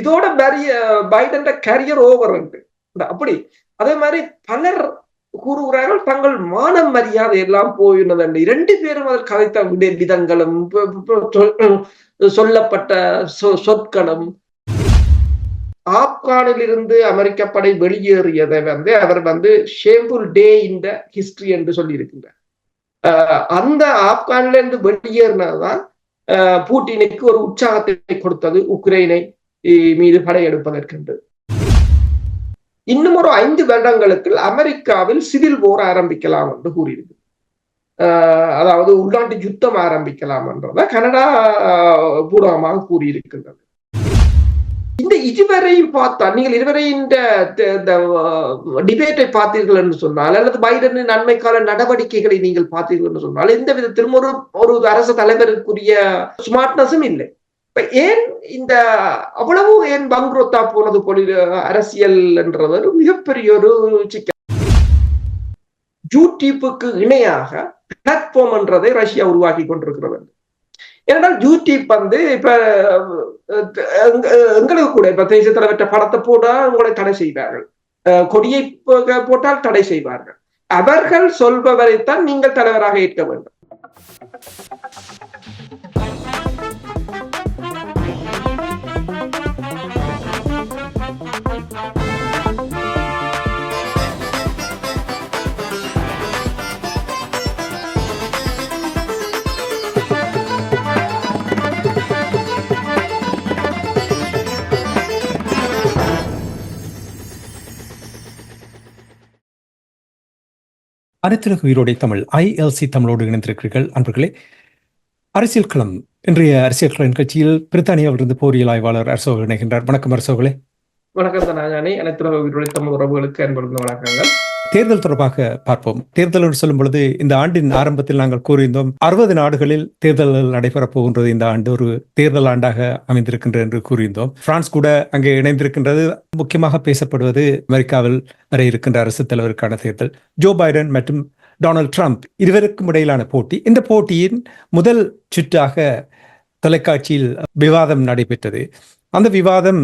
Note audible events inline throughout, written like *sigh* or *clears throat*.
இதோட பரிய பைடன்ட career over அப்படி. அதே மாதிரி பலர் கூறுகிறார்கள் தங்கள் மான மரியாதை எல்லாம் போயினது இரண்டு பேரும் அதில் கதைத்த விதங்களும் சொல்லப்பட்ட சொற்களும். ஆப்கானில் இருந்து அமெரிக்க படை வெளியேறியதை வந்து அவர் வந்து ஷேம்புல் டே இந்த ஹிஸ்டரி என்று சொல்லியிருக்கின்றார். அந்த ஆப்கானில இருந்து வெளியேறினதுதான் பூட்டினுக்கு ஒரு உற்சாகத்தை கொடுத்தது உக்ரைனை. மீது படையெடுப்பதற்கென்று இன்னும் ஒரு ஐந்து வருடங்களுக்கு அமெரிக்காவில் சிவில் போர் ஆரம்பிக்கலாம் என்று கூறியிருக்கு அதாவது உள்நாட்டு யுத்தம் ஆரம்பிக்கலாம் என்றதை கனடா பூர்வமாக கூறியிருக்கின்றது இந்த இதுவரையும் பார்த்தா நீங்கள் இதுவரை இந்த டிபேட்டை பார்த்தீர்கள் என்று சொன்னால் அல்லது பைடனின் நன்மைக்கால நடவடிக்கைகளை நீங்கள் பார்த்தீர்கள் என்று சொன்னால் எந்த விதத்திலும் ஒரு ஒரு அரசு தலைவருக்குரிய ஸ்மார்ட்னஸும் இல்லை இப்ப ஏன் இந்த அவ்வளவு ஏன் பங்குரோத்தா போனது பொலி அரசியல் என்றது ஒரு மிகப்பெரிய ஒரு சிக்கல். யூடியூப்புக்கு இணையாக பிளாட்ஃபார்ம் என்றதை ரஷ்யா உருவாக்கி கொண்டிருக்கிறது. ஏனென்றால் யூடியூப் வந்து இப்ப எங்களுக்கு கூட இப்ப தேசிய தலைவற்ற படத்தை போட்டா உங்களை தடை செய்வார்கள். கொடியை போட்டால் தடை செய்வார்கள். அவர்கள் சொல்பவரைத்தான் நீங்கள் தலைவராக ஏற்க வேண்டும். அனைத்துலக உயிரோடை தமிழ் ஐஎல்சி தமிழோடு இணைந்திருக்கிறீர்கள். அன்பர்களே அரசியல் களம். இன்றைய அரசியல் களம் நிகழ்ச்சியில் பிரித்தானியாவிலிருந்து போரியல் ஆய்வாளர் அரசோகள் இணைகின்றார். வணக்கம் அரசோகளே வணக்கம் தனாஜானி அனைத்துலக உயிரோடை தமிழ் உறவுகளுக்கு அன்பிருந்த வணக்கங்கள். தேர்தல் தொடர்பாக பார்ப்போம். தேர்தல் என்று சொல்லும் பொழுது இந்த ஆண்டின் ஆரம்பத்தில் நாங்கள் கூறியிருந்தோம் அறுபது நாடுகளில் தேர்தல்கள் நடைபெறப் போகின்றது இந்த ஆண்டு ஒரு தேர்தல் ஆண்டாக அமைந்திருக்கின்றது என்று கூறியிருந்தோம். பிரான்ஸ் கூட அங்கே இணைந்திருக்கின்றது. முக்கியமாக பேசப்படுவது அமெரிக்காவில் வரை இருக்கின்ற அரசு தலைவருக்கான தேர்தல். ஜோ பைடன் மற்றும் டொனால்ட் ட்ரம்ப் இருவருக்கும் இடையிலான போட்டி. இந்த போட்டியின் முதல் சுற்றாக தொலைக்காட்சியில் விவாதம் நடைபெற்றது. அந்த விவாதம்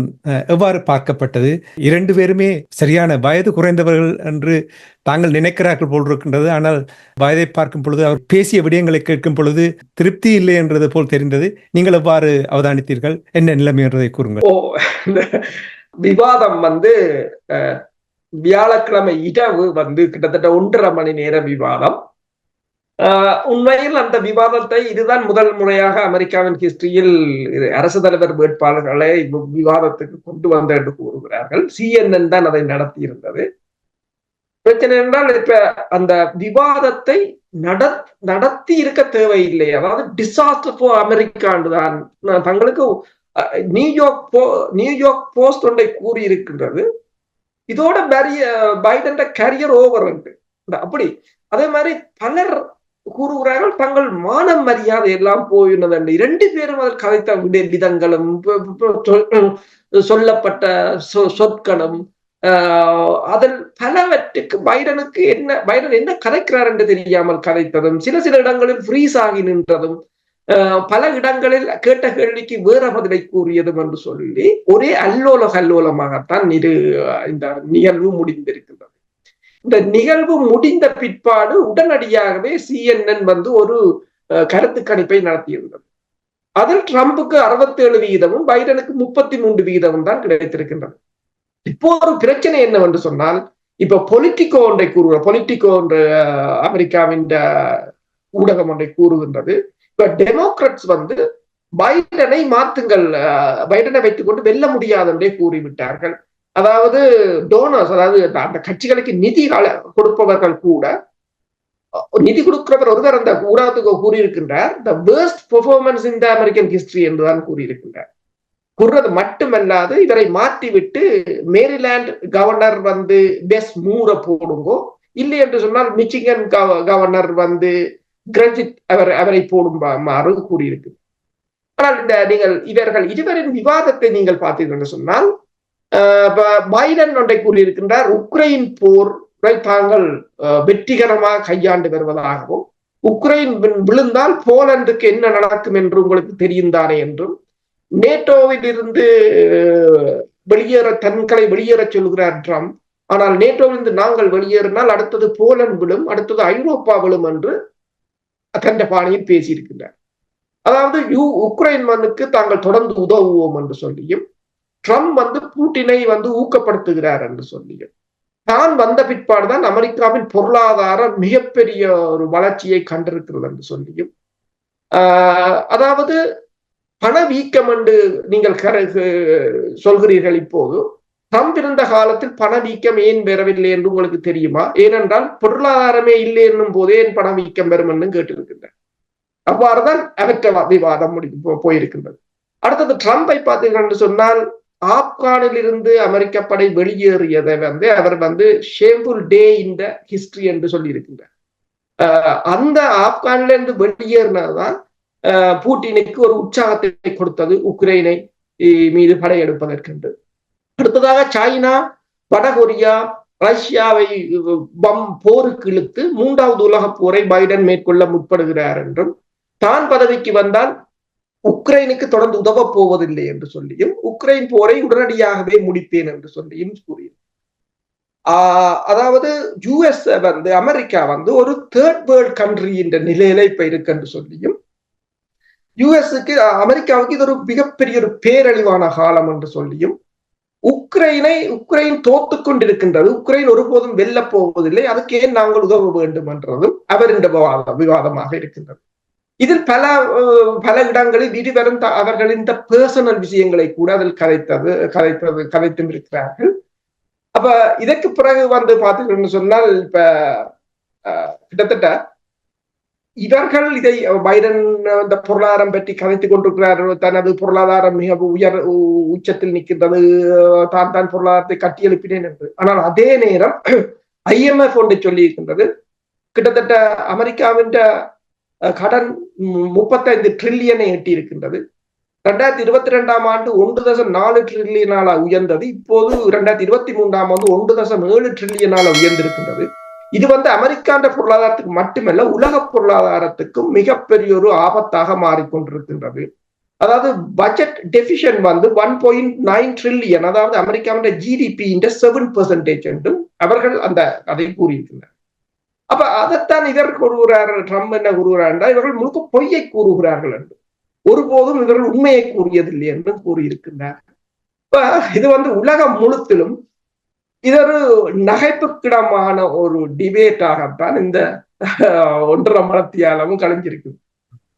எவ்வாறு பார்க்கப்பட்டது? இரண்டு பேருமே சரியான வயது குறைந்தவர்கள் என்று தாங்கள் நினைக்கிறார்கள் போல் இருக்கின்றது ஆனால் வயதை பார்க்கும் பொழுது அவர் பேசிய விடயங்களை கேட்கும் பொழுது திருப்தி இல்லை என்றது போல் தெரிந்தது. நீங்கள் எவ்வாறு அவதானித்தீர்கள்? என்ன நிலைமை என்றதை கூறுங்கள். விவாதம் வந்து வியாழக்கிழமை இரவு வந்து கிட்டத்தட்ட ஒன்றரை மணி நேரம் விவாதம். உண்மையில் அந்த விவாதத்தை இதுதான் முதல் முறையாக அமெரிக்காவின் ஹிஸ்டரியில் அரசு தலைவர் வேட்பாளர்களை விவாதத்துக்கு கொண்டு வந்த என்று கூறுகிறார்கள். சிஎன்என் தான் அதை நடத்தி இருந்தது பிரச்சனை என்றால் இப்ப அந்த விவாதத்தை நடத்தி இருக்க தேவையில்லை. அதாவது டிசாஸ்டர் ஃபார் அமெரிக்காண்டு தான் தங்களுக்கு நியூயார்க் போ நியூயார்க் போஸ்ட் ஒன்றை கூறியிருக்கின்றது. இதோட பைடன் கரியர் ஓவர் அப்படி. அதே மாதிரி பலர் கூறுகிறார்கள் தங்கள் மானம் மரியாதை எல்லாம் போயினது இரண்டு பேரும் அதில் கதைத்த விதங்களும் சொல்லப்பட்ட சொற்களும் அதில் பலவற்றுக்கு பைடனுக்கு என்ன பைடன் என்ன கதைக்கிறார் என்று தெரியாமல் கதைத்ததும் சில சில இடங்களில் ஃப்ரீஸ் ஆகி நின்றதும் பல இடங்களில் கேட்ட கேள்விக்கு வேற பதிலை கூறியதும் என்று சொல்லி ஒரே அல்லோல கல்லோலமாகத்தான் இரு இந்த நிகழ்வு முடிந்திருக்கிறது இந்த நிகழ்வு முடிந்த பிற்பாடு உடனடியாகவே சிஎன்என் வந்து ஒரு கருத்து கணிப்பை நடத்தியிருந்தது. அதில் ட்ரம்புக்கு அறுபத்தி ஏழு வீதமும் பைடனுக்கு முப்பத்தி மூன்று வீதமும் தான் கிடைத்திருக்கின்றது இப்போ ஒரு பிரச்சனை என்னவென்று சொன்னால் இப்ப பொலிட்டிகோ ஒன்றை கூறுகிற பொலிட்டிகோ என்ற அமெரிக்காவின் ஊடகம் ஒன்றை கூறுகின்றது. இப்ப டெமோக்ரட்ஸ் வந்து பைடனை மாத்துங்கள் பைடனை வைத்துக் கொண்டு வெல்ல முடியாது என்றே கூறிவிட்டார்கள். அதாவது டோனர்ஸ் அதாவது அந்த கட்சிகளுக்கு நிதி கொடுப்பவர்கள் கூட நிதி கொடுக்கிறவர் ஒருவர் அந்த ஊடகத்துக்கு கூறியிருக்கின்றார் the worst performance in the American history என்றுதான் கூறியிருக்கின்றார். கூறுறது மட்டுமல்லாது இவரை மாற்றிவிட்டு மேரிலாண்ட் கவர்னர் வந்து பெஸ் மூரை போடுங்கோ இல்லை என்று சொன்னால் மிச்சிகன் கவர்னர் வந்து கிரஞ்சித் அவர் அவரை போடுமாறு கூறியிருக்கு ஆனால் இந்த நீங்கள் இவர்கள் இருவரின் விவாதத்தை நீங்கள் பார்த்தீர்கள் என்று சொன்னால் பைடன் ஒன்றை கூறியிருக்கின்றார் உக்ரைன் போர் தாங்கள் வெற்றிகரமாக கையாண்டு வருவதாகவும் உக்ரைன் விழுந்தால் போலந்துக்கு என்ன நடக்கும் என்று உங்களுக்கு தெரியும் தானே என்றும் நேட்டோவில் இருந்து வெளியேற தன்களை வெளியேற சொல்கிறார் ட்ரம்ப். ஆனால் நேட்டோவிலிருந்து நாங்கள் வெளியேறினால் அடுத்தது போலந்து விழும் அடுத்தது ஐரோப்பா விழும் என்று தண்ட பாணியில் பேசியிருக்கின்றார். அதாவது யூ உக்ரைன் மண்ணுக்கு தாங்கள் தொடர்ந்து உதவுவோம் என்று சொல்லியும் ட்ரம்ப் வந்து பூட்டினை வந்து ஊக்கப்படுத்துகிறார் என்று சொல்லியும் தான் வந்த பிற்பாடுதான் அமெரிக்காவின் பொருளாதார மிகப்பெரிய ஒரு வளர்ச்சியை கண்டிருக்கிறது என்று சொல்லியும் அதாவது பணவீக்கம் என்று நீங்கள் சொல்கிறீர்கள் இப்போது ட்ரம்ப் இருந்த காலத்தில் பணவீக்கம் ஏன் பெறவில்லை என்று உங்களுக்கு தெரியுமா? ஏனென்றால் பொருளாதாரமே இல்லை என்னும் போதே ஏன் பணவீக்கம் பெறும் என்று கேட்டிருக்கின்றனர் அவ்வாறுதான் அவற்ற விவாதம் முடி போயிருக்கின்றது. அடுத்தது ட்ரம்பை பார்த்தீர்கள் என்று சொன்னால் ஆப்கானிலிருந்து அமெரிக்க படை வெளியேறியதை வந்து அவர் வந்து ஷேம்புல் டே இந்த ஹிஸ்டரி என்று சொல்லியிருக்கின்றார். அந்த ஆப்கானில இருந்து வெளியேறினதுதான் பூட்டினுக்கு ஒரு உற்சாகத்தை கொடுத்தது உக்ரைனை மீது படையெடுப்பதற்கென்று அடுத்ததாக சைனா வடகொரியா ரஷ்யாவை பம் போருக்கு இழுத்து மூன்றாவது உலக போரை பைடன் மேற்கொள்ள முற்படுகிறார் என்றும் தான் பதவிக்கு வந்தால் உக்ரைனுக்கு தொடர்ந்து உதவப் போவதில்லை என்று சொல்லியும் உக்ரைன் போரை உடனடியாகவே முடிப்பேன் என்று சொல்லியும் கூறியும் அதாவது யுஎஸ் வந்து அமெரிக்கா வந்து ஒரு தேர்ட் வேர்ல்ட் கண்ட்ரி என்ற நிலையில இப்ப இருக்கு என்று சொல்லியும் யுஎஸ்க்கு அமெரிக்காவுக்கு இது ஒரு மிகப்பெரிய ஒரு பேரழிவான காலம் என்று சொல்லியும் உக்ரைனை உக்ரைன் தோத்து கொண்டிருக்கின்றது உக்ரைன் ஒருபோதும் வெல்ல போவதில்லை அதுக்கு ஏன் நாங்கள் உதவ வேண்டும் என்றதும் அவரின் விவாதமாக இருக்கின்றது. இதில் பல பல இடங்களில் இருவரும் அவர்களின் இந்த பர்சனல் விஷயங்களை கூட அதில் கதைத்தது கதைத்தது கதைத்தும் இருக்கிறார்கள். அப்ப இதற்கு பிறகு வந்து பார்த்தீங்கன்னு சொன்னால் இப்ப கிட்டத்தட்ட இவர்கள் இதை பைடன் இந்த பொருளாதாரம் பற்றி கதைத்துக் கொண்டிருக்கிறார் தனது பொருளாதாரம் மிக உயர் உச்சத்தில் நிற்கின்றது தான் தான் பொருளாதாரத்தை கட்டி எழுப்பினேன் என்று. ஆனால் அதே நேரம் *clears throat* ஐஎம்எஃப் ஒன்று சொல்லி இருக்கின்றது கிட்டத்தட்ட அமெரிக்காவின் கடன் முப்பத்தைந்து ட்ரில்லியனை எட்டி இருக்கின்றது ரெண்டாயிரத்தி இருபத்தி ரெண்டாம் ஆண்டு ஒன்று தசம் நாலு ட்ரில்லியனால உயர்ந்தது. இப்போது ரெண்டாயிரத்தி இருபத்தி மூன்றாம் ஆண்டு ஒன்று தசம் ஏழு ட்ரில்லியனால உயர்ந்திருக்கின்றது. இது வந்து அமெரிக்காண்ட பொருளாதாரத்துக்கு மட்டுமல்ல உலக பொருளாதாரத்துக்கும் மிகப்பெரிய ஒரு ஆபத்தாக மாறிக்கொண்டிருக்கின்றது. அதாவது பட்ஜெட் டெபிஷன் வந்து ஒன் பாயிண்ட் நைன் ட்ரில்லியன் அதாவது அமெரிக்காவின் ஜிடிபி செவன் பெர்சன்டேஜ் என்றும் அவர்கள் அந்த அதை கூறியிருக்கின்றனர். அப்ப அதைத்தான் இவர் கூறுகிறார் ட்ரம்ப் என்ன கூறுகிறார் என்றால் இவர்கள் முழுக்க பொய்யை கூறுகிறார்கள் என்று. ஒருபோதும் இவர்கள் உண்மையை கூறியதில்லை என்றும் கூறியிருக்கின்றார். இப்ப இது வந்து உலகம் முழுத்திலும் இது ஒரு நகைப்புக்கிடமான ஒரு டிபேட்டாகத்தான் இந்த ஒன்றரை மனத்தியாலமும் கலைஞ்சிருக்கு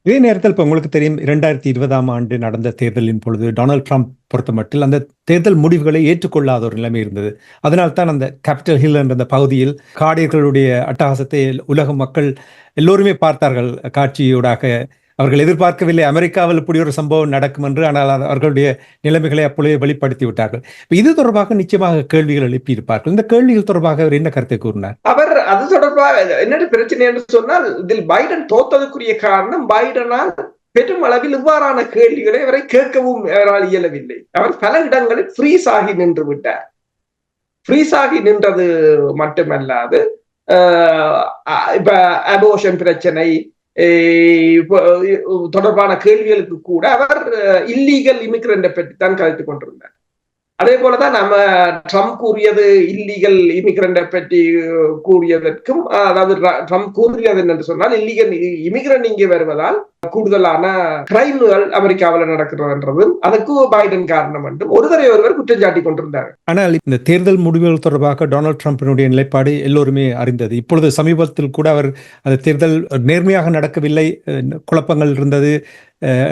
இதே நேரத்தில் இப்போ உங்களுக்கு தெரியும் இரண்டாயிரத்தி இருபதாம் ஆண்டு நடந்த தேர்தலின் பொழுது டொனால்ட் ட்ரம்ப் பொறுத்த மட்டில் அந்த தேர்தல் முடிவுகளை ஏற்றுக்கொள்ளாத ஒரு நிலைமை இருந்தது. அதனால் தான் அந்த கேபிட்டல் ஹில் என்ற அந்த பகுதியில் காடியர்களுடைய அட்டகாசத்தை உலக மக்கள் எல்லோருமே பார்த்தார்கள். காட்சியூடாக அவர்கள் எதிர்பார்க்கவில்லை அமெரிக்காவில் இப்படி ஒரு சம்பவம் நடக்கும் என்று ஆனால் அவர்களுடைய நிலைமைகளை அப்பொழுதே வெளிப்படுத்தி விட்டார்கள் இது தொடர்பாக நிச்சயமாக கேள்விகள் எழுப்பியிருப்பார்கள். இந்த கேள்விகள் தொடர்பாக அவர் என்ன கருத்தை கூறினார்? அவர் அது தொடர்பாக என்ன பிரச்சனை என்று சொன்னால் இதில் பைடன் தோத்ததுக்குரிய காரணம் பைடனால் பெரும் அளவில் இவ்வாறான கேள்விகளை அவரை கேட்கவும் அவரால் இயலவில்லை. அவர் பல இடங்களில் ஃப்ரீஸ் ஆகி நின்று விட்டார். ஃப்ரீஸ் ஆகி நின்றது மட்டுமல்லாது இப்ப அபோஷன் பிரச்சனை தொடர்பான கேள்விகளுக்கு கூட அவர் இல்லீகல் இமிகிரண்டை பற்றி தான் கதைத்துக் கொண்டிருந்தார். அதே போலதான் நம்ம ட்ரம்ப் கூறியது இல்லீகல் இமிகிரண்டை பற்றி கூறியதற்கும் அதாவது ட்ரம்ப் கூறியது என்று சொன்னால் இல்லீகல் இமிகிரண்ட் இங்கே வருவதால் கூடுதலான கிரைம்கள் அமெரிக்காவில் நடக்கிறதுன்றது. அதுக்கு பைடன் காரணம் என்றும் ஒருவரை ஒருவர் குற்றம் சாட்டி கொண்டிருந்தார் ஆனால் இந்த தேர்தல் முடிவுகள் தொடர்பாக டொனால்ட் ட்ரம்பினுடைய நிலைப்பாடு எல்லோருமே அறிந்தது. இப்பொழுது சமீபத்தில் கூட அவர் அந்த தேர்தல் நேர்மையாக நடக்கவில்லை குழப்பங்கள் இருந்தது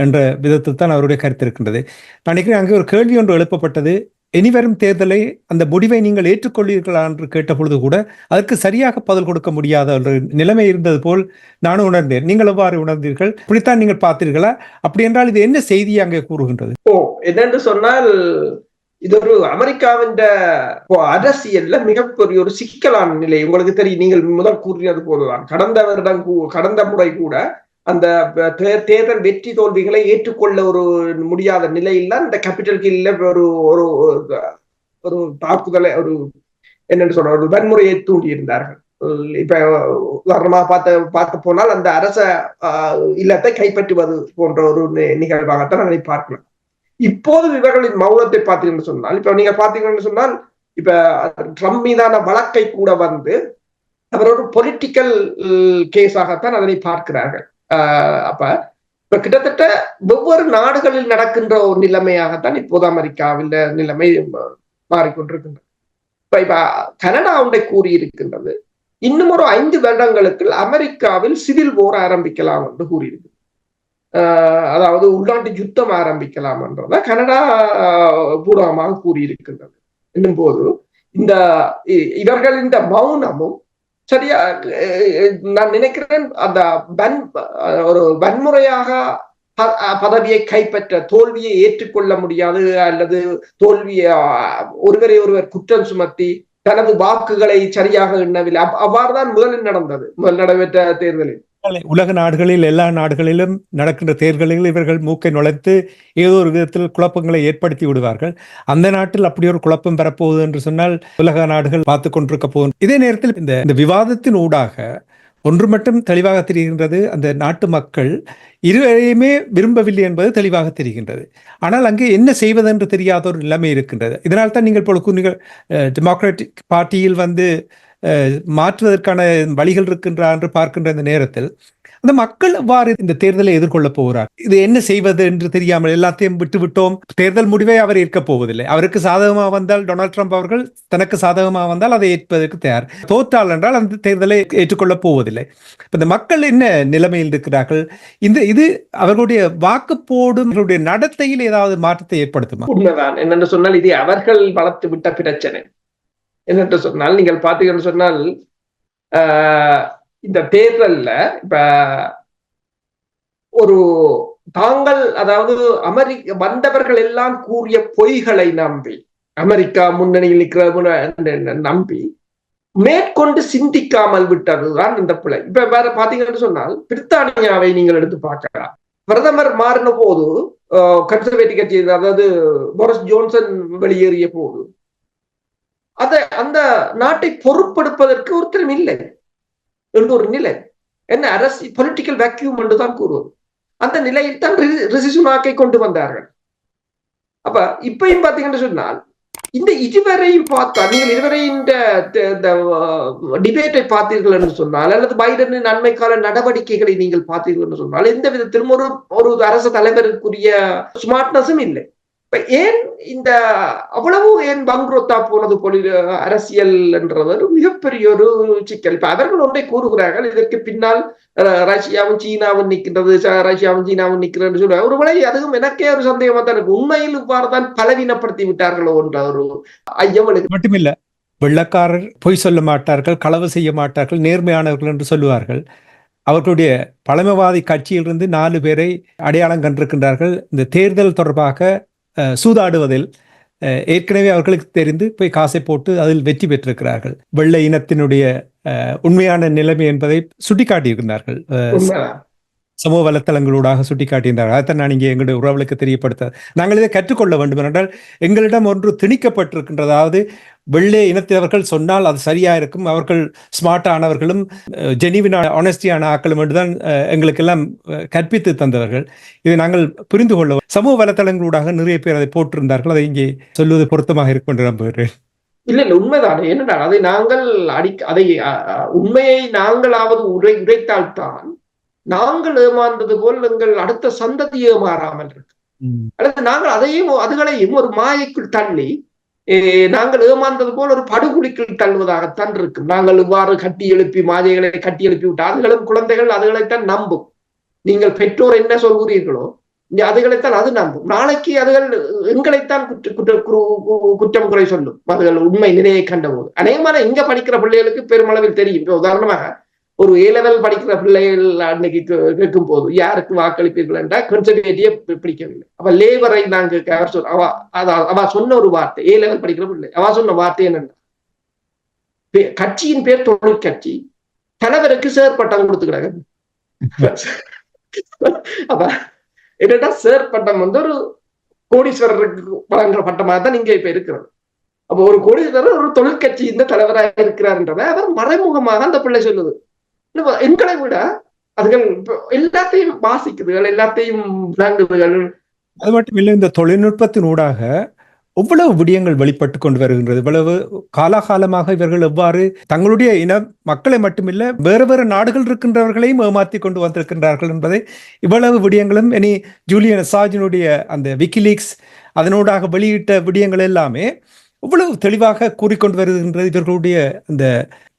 என்ற விதத்தில் தான் அவருடைய கருத்து இருக்கின்றது. நினைக்கிறேன் அங்கே ஒரு கேள்வி ஒன்று எழுப்பப்பட்டது. இனிவரும் தேர்தலை அந்த முடிவை நீங்கள் ஏற்றுக்கொள்ளீர்களா என்று கேட்டபொழுது கூட அதற்கு சரியாக பதில் கொடுக்க முடியாத ஒரு நிலைமை இருந்தது போல் நானும் உணர்ந்தேன். நீங்கள் எவ்வாறு உணர்ந்தீர்கள்? இப்படித்தான் நீங்கள் பார்த்தீர்களா? அப்படி என்றால் இது என்ன செய்தி அங்கே கூறுகின்றது? ஓ என்னென்று சொன்னால் இது ஒரு அமெரிக்காவின் அரசியல்ல மிகப்பெரிய ஒரு சிக்கலான நிலை. உங்களுக்கு தெரியும் நீங்கள் முதல் கூறியது போதுதான் கடந்த வருடம் கடந்த முறை கூட அந்த தேர்தல் வெற்றி தோல்விகளை ஏற்றுக்கொள்ள ஒரு முடியாத நிலையில் இந்த கேபிட்டல் கீழ ஒரு ஒரு ஒரு தாக்குதலை ஒரு என்னன்னு சொல்ற ஒரு வன்முறையை தூண்டி இருந்தார்கள் இப்ப உதாரணமா பார்த்த பார்த்து போனால் அந்த அரச இல்லத்தை கைப்பற்றுவது போன்ற ஒரு நிகழ்வாகத்தான் அதை பார்க்கலாம். இப்போது இவர்களின் மௌனத்தை பார்த்தீங்கன்னு சொன்னால் இப்ப நீங்க பாத்தீங்கன்னு சொன்னால் இப்ப ட்ரம்ப் மீதான வழக்கை கூட வந்து அவர் ஒரு பொலிட்டிக்கல் கேஸாகத்தான் அதனை பார்க்கிறார்கள். அப்ப இப்ப கிட்டத்தட்ட ஒவ்வொரு நாடுகளில் நடக்கின்ற ஒரு நிலைமையாகத்தான் இப்போது அமெரிக்காவில் நிலைமை மாறிக்கொண்டிருக்கின்றது. இப்ப இப்ப கனடா ஒன்றை கூறியிருக்கின்றது இன்னும் ஒரு ஐந்து வருடங்களுக்கு அமெரிக்காவில் சிவில் போர் ஆரம்பிக்கலாம் என்று கூறியிருக்கு அதாவது உள்நாட்டு யுத்தம் ஆரம்பிக்கலாம் என்றத கனடா பூர்வமாக கூறியிருக்கின்றது. என்னும் போது இந்த இவர்கள் இந்த மௌனமும் சரியா? நான் நினைக்கிறேன் அந்த வன் ஒரு வன்முறையாக பதவியை கைப்பற்ற தோல்வியை ஏற்றுக்கொள்ள முடியாது அல்லது தோல்வியை ஒருவரை ஒருவர் குற்றம் சுமத்தி தனது வாக்குகளை சரியாக எண்ணவில்லை. அவ்வாறுதான் முதலில் நடந்தது. முதல் நடைபெற்ற தேர்தலில். உலக நாடுகளில் எல்லா நாடுகளிலும் நடக்கின்ற தேர்தல்களில் இவர்கள் மூக்கை நுழைத்து ஏதோ ஒரு விதத்தில் குழப்பங்களை ஏற்படுத்தி விடுவார்கள். அந்த நாட்டில் அப்படி ஒரு குழப்பம் பெறப்போகுது என்று சொன்னால் உலக நாடுகள் பார்த்து கொண்டிருக்க போகும் இதே நேரத்தில் இந்த இந்த விவாதத்தின் ஊடாக ஒன்று மட்டும் தெளிவாக தெரிகின்றது. அந்த நாட்டு மக்கள் இருவரையுமே விரும்பவில்லை என்பது தெளிவாக தெரிகின்றது. ஆனால் அங்கே என்ன செய்வது என்று தெரியாத ஒரு நிலைமை இருக்கின்றது. இதனால் தான் நீங்கள் பொழுது நீங்கள் டெமோக்ராட்டிக் பார்ட்டியில் வந்து மாற்றுவதற்கான வழிகள் இருக்கின்றா என்று பார்க்கின்ற இந்த நேரத்தில் அந்த மக்கள் அவ்வாறு இந்த தேர்தலை எதிர்கொள்ள போகிறார். இது என்ன செய்வது என்று தெரியாமல் எல்லாத்தையும் விட்டு விட்டோம் தேர்தல் முடிவை அவர் ஏற்க போவதில்லை. அவருக்கு சாதகமாக வந்தால் டொனால்ட் ட்ரம்ப் அவர்கள் தனக்கு சாதகமாக வந்தால் அதை ஏற்பதற்கு தயார். தோற்றால் என்றால் அந்த தேர்தலை ஏற்றுக்கொள்ளப் போவதில்லை. இந்த மக்கள் என்ன நிலைமையில் இருக்கிறார்கள்? இந்த இது அவர்களுடைய வாக்கு போடும் நடத்தையில் ஏதாவது மாற்றத்தை ஏற்படுத்துமா? உண்மைதான். என்னென்று சொன்னால் இது அவர்கள் வளர்த்து விட்ட பிரச்சனை. என்னென்று சொன்னால் நீங்கள் பார்த்தீங்கன்னு சொன்னால் இந்த தேர்தல்ல இப்ப ஒரு தாங்கள் அதாவது அமெரிக்க வந்தவர்கள் எல்லாம் கூறிய பொய்களை நம்பி அமெரிக்கா முன்னணியில் நிற்கிற நம்பி மேற்கொண்டு சிந்திக்காமல் விட்டதுதான் இந்த பிள்ளை இப்ப வேற பாத்தீங்கன்னு சொன்னால் பிரித்தானியாவை நீங்கள் எடுத்து பார்க்கலாம். பிரதமர் மாறின போது கன்சர்வேட்டிவ் கட்சி அதாவது போரிஸ் ஜோன்சன் வெளியேறிய போது அத அந்த நாட்டை பொறுப்பெடுப்பதற்கு ஒருத்தரும் இல்லை என்று ஒரு நிலை. என்ன அரசு பொலிட்டிக்கல் வேக்யூம் என்று தான் கூறுவோம். அந்த நிலையில் தான் ரிசிசுனாக்கை கொண்டு வந்தார்கள். அப்ப இப்பயும் பாத்தீங்கன்னு சொன்னால் இந்த இதுவரையும் பார்த்தா நீங்கள் இதுவரை இந்த டிபேட்டை பார்த்தீர்கள் என்று சொன்னால் அல்லது பைடனின் நன்மைக்கால நடவடிக்கைகளை நீங்கள் பார்த்தீர்கள் என்று சொன்னால் எந்த விதத்திலும் ஒரு ஒரு அரசு தலைவருக்குரிய ஸ்மார்ட்னஸும் இல்லை. ஏன் இந்த அவ்வளவு ஏன் பங்குரோத்தா போனது பொலி அரசியல் என்றது ஒரு மிகப்பெரிய ஒரு சிக்கல். இப்ப அவர்கள் ஒன்றை கூறுகிறார்கள் இதற்கு பின்னால் ரஷ்யாவும் சீனாவும் நிற்கின்றது ரஷ்யாவும் சீனாவும் நிற்கிறது சொல்ற ஒரு விலை அதுவும் எனக்கே ஒரு சந்தேகமா தான் இருக்கு. உண்மையில் இவ்வாறு தான் பலவீனப்படுத்தி விட்டார்களோ என்ற ஒரு ஐயம் எனக்கு மட்டுமில்ல வெள்ளக்காரர் பொய் சொல்ல மாட்டார்கள் களவு செய்ய மாட்டார்கள் நேர்மையானவர்கள் என்று சொல்லுவார்கள். அவர்களுடைய பழமைவாதி கட்சியிலிருந்து நாலு பேரை அடையாளம் கண்டிருக்கின்றார்கள். இந்த தேர்தல் தொடர்பாக சூதாடுவதில் ஏற்கனவே அவர்களுக்கு தெரிந்து போய் காசை போட்டு அதில் வெற்றி பெற்றிருக்கிறார்கள். வெள்ளை இனத்தினுடைய உண்மையான நிலைமை என்பதை சுட்டிக்காட்டியிருக்கிறார்கள். சமூக வலைத்தளங்களூடாக சுட்டிக்காட்டியிருந்தார்கள். அதைத்தான் நான் இங்கே எங்களுடைய உறவுகளுக்கு தெரியப்படுத்த நாங்கள் இதை கற்றுக்கொள்ள வேண்டும். என்றால் எங்களிடம் ஒன்று திணிக்கப்பட்டிருக்கின்றது அதாவது வெள்ளை இனத்தவர்கள் சொன்னால் அது சரியா இருக்கும் அவர்கள் ஸ்மார்ட்டானவர்களும் ஜெனிவின ஆனஸ்டியான ஆக்களும் என்றுதான் எங்களுக்கெல்லாம் கற்பித்து தந்தவர்கள். இதை நாங்கள் புரிந்து கொள்ள சமூக வலைத்தளங்களூடாக நிறைய பேர் அதை போட்டிருந்தார்கள். அதை இங்கே சொல்வது பொருத்தமாக இருக்கும் என்று நம்புகிறேன். இல்ல இல்ல உண்மைதான். என்னடா அதை நாங்கள் அடி அதை உண்மையை நாங்களாவது உரை உரைத்தால்தான் நாங்கள் ஏமாந்தது போல் எங்கள் அடுத்த சந்ததி ஏமாறாமல் இருக்கு. அல்லது நாங்கள் அதையும் அதுகளையும் ஒரு மாயைக்குள் தள்ளி நாங்கள் ஏமாந்தது போல் ஒரு படுகுழிக்குள் தள்ளுவதாகத்தான் இருக்கும். நாங்கள் இவ்வாறு கட்டி எழுப்பி மாதைகளை கட்டி எழுப்பி விட்டு அதுகளும் குழந்தைகள் அதுகளைத்தான் நம்பும். நீங்கள் பெற்றோர் என்ன சொல்கிறீர்களோ அதுகளைத்தான் அது நம்பும். நாளைக்கு அதுகள் எங்களைத்தான் குற்ற குற்ற குற்றம் குறை சொல்லும். அதுகள் உண்மை நிலையை கண்டபோது. அநேகமான இங்க படிக்கிற பிள்ளைகளுக்கு பெருமளவில் தெரியும். இப்போ உதாரணமாக ஒரு ஏ லெவல் படிக்கிற பிள்ளைகள் அன்னைக்கு கேட்கும் போது யாருக்கு வாக்களிப்பீர்கள் என்றால் கன்சர்வேட்டிவ் பிடிக்கவில்லை. அவ லேபரை நாங்க அவர் சொல் அவ அவ சொன்ன ஒரு வார்த்தை ஏ லெவல் படிக்கிற பிள்ளை அவ சொன்ன வார்த்தை என்னன்னா? கட்சியின் பேர் தொழிற்கட்சி தலைவருக்கு சேர் பட்டம் கொடுத்துக்கிறாங்க. *laughs* அப்ப என்னடா சேர் பட்டம் வந்து ஒரு கோடீஸ்வரருக்கு வழங்குற பட்டமாக தான் இங்க இப்ப இருக்கிறது. அப்ப ஒரு கோடீஸ்வரர் ஒரு தொழிற்கட்சி இந்த தலைவராக இருக்கிறார்ன்றத அவர் மறைமுகமாக அந்த பிள்ளை சொல்லுது. எங்களை விட அதுகள் எல்லாத்தையும் வாசிக்குதுகள் எல்லாத்தையும் விளங்குதுகள். அது மட்டும் இல்லை இந்த தொழில்நுட்பத்தின் ஊடாக எவ்வளவு விடயங்கள் வெளிப்பட்டு கொண்டு வருகின்றது? இவ்வளவு காலாகாலமாக இவர்கள் எவ்வாறு தங்களுடைய இன மக்களை மட்டுமில்ல வேறு வேறு நாடுகள் இருக்கின்றவர்களையும் ஏமாற்றி கொண்டு வந்திருக்கின்றார்கள் என்பதை இவ்வளவு விடயங்களும் இனி ஜூலியன் அசாஜினுடைய அந்த விக்கிலீக்ஸ் அதனூடாக வெளியிட்ட விடயங்கள் எல்லாமே இவ்வளவு தெளிவாக கூறிக்கொண்டு வருகின்றது இவர்களுடைய அந்த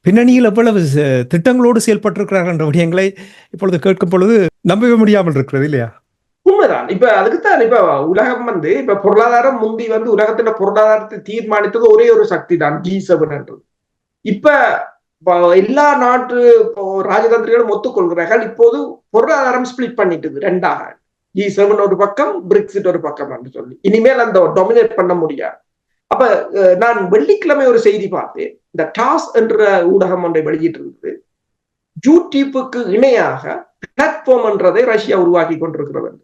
பின்னணியில் எவ்வளவு திட்டங்களோடு செயல்பட்டிருக்கிறார்கள் என்ற விடயங்களை இப்பொழுது கேட்கும் பொழுது நம்பவே முடியாமல் இருக்கிறது இல்லையா? உண்மைதான். இப்ப அதுக்குத்தான் இப்ப உலகம் வந்து இப்ப பொருளாதாரம் முந்தி வந்து உலகத்துல பொருளாதாரத்தை தீர்மானித்தது ஒரே ஒரு சக்தி தான் ஜி செவன்ன்றது இப்ப இப்ப எல்லா நாட்டு இப்போ ராஜதந்திரிகளும் ஒத்துக்கொள்கிறார்கள். இப்போது பொருளாதாரம் ஸ்பிளிட் பண்ணிட்டு ரெண்டாக. ஜி செவன் ஒரு பக்கம் பிரிக்ஸிட் ஒரு பக்கம் என்று சொல்லி. இனிமேல் அந்த டொமினேட் பண்ண முடியாது. அப்ப அஹ், நான் வெள்ளிக்கிழமை ஒரு செய்தி பார்த்தேன். இந்த டாஸ் என்ற ஊடகம் ஒன்றை வெளியிட்டு இருந்தது யூடியூப்புக்கு இணையாக பிளாட்ஃபார்ம் என்றதை ரஷ்யா உருவாக்கி கொண்டிருக்கிறது.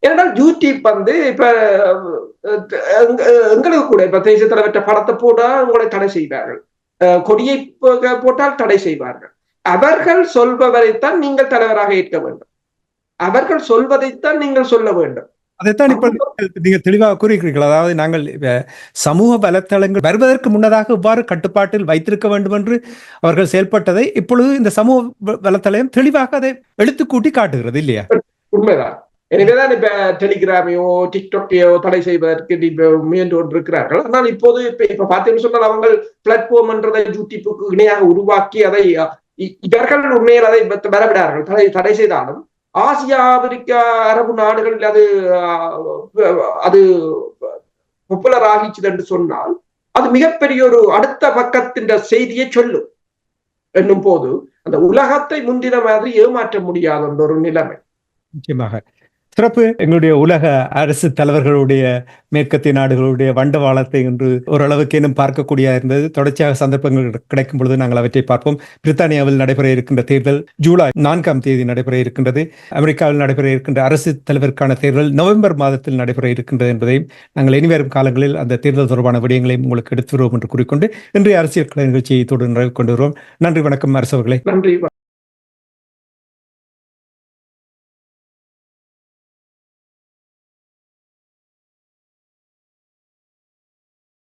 ஏனென்றால் யூடியூப் வந்து இப்ப எங்க- எங்களுக்கு கூட இப்ப தேசிய தலைவற்ற படத்தை போட்டா உங்களை தடை செய்வார்கள். அஹ், கொடியை போட்டால் தடை செய்வார்கள். அவர்கள் சொல்பவரைத்தான் நீங்கள் தலைவராக ஏற்க வேண்டும். அவர்கள் சொல்வதைத்தான் நீங்கள் சொல்ல வேண்டும். அதைத்தான் இப்ப நீங்க தெளிவாக கூறியிருக்கீர்கள் அதாவது நாங்கள் சமூக வலைத்தளங்கள் வருவதற்கு முன்னதாக இவ்வாறு கட்டுப்பாட்டில் வைத்திருக்க வேண்டும் என்று அவர்கள் செயல்பட்டதை இப்பொழுது இந்த சமூக வலைத்தளம் தெளிவாக அதை எடுத்துக்கூட்டி காட்டுகிறது இல்லையா? உண்மைதான். எனவேதான் இப்ப டெலிகிராமையோ டிக்டாக்கையோ தடை செய்வதற்கு முயன்று கொண்டிருக்கிறார்கள். ஆனால் இப்போது இப்ப இப்ப பாத்தீங்கன்னு சொன்னால் அவங்க பிளாட்ஃபார்ம் என்றதை யூடியூப்புக்கு இணையாக உருவாக்கி அதை இவர்கள் உண்மையில் அதை வரவிடார்கள் தடை தடை செய்தாலும் ஆசியா ஆப்பிரிக்கா அரபு நாடுகளில் அது அது பாப்புலர் ஆகிச்சது என்று சொன்னால் அது மிகப்பெரிய ஒரு அடுத்த பக்கத்தின் செய்தியை சொல்லும். என்னும் போது அந்த உலகத்தை முந்தின மாதிரி ஏமாற்ற முடியாத ஒரு நிலைமை. நிச்சயமாக. சிறப்பு. எங்களுடைய உலக அரசு தலைவர்களுடைய மேற்கத்திய நாடுகளுடைய வண்டவாளத்தை என்று ஓரளவுக்கு இன்னும் பார்க்கக்கூடிய இருந்தது. தொடர்ச்சியாக சந்தர்ப்பங்கள் கிடைக்கும் பொழுது நாங்கள் அவற்றை பார்ப்போம். பிரித்தானியாவில் நடைபெற இருக்கின்ற தேர்தல் ஜூலை நான்காம் தேதி நடைபெற இருக்கின்றது. அமெரிக்காவில் நடைபெற இருக்கின்ற அரசு தலைவருக்கான தேர்தல் நவம்பர் மாதத்தில் நடைபெற இருக்கின்றது என்பதையும் நாங்கள் இனிவரும் காலங்களில் அந்த தேர்தல் தொடர்பான விடயங்களையும் உங்களுக்கு எடுத்து வருவோம் என்று கூறிக்கொண்டு இன்றைய அரசியல் கலை நிகழ்ச்சியை தொடர்ந்து கொண்டு வருவோம். நன்றி வணக்கம் அரசவர்களே. நன்றி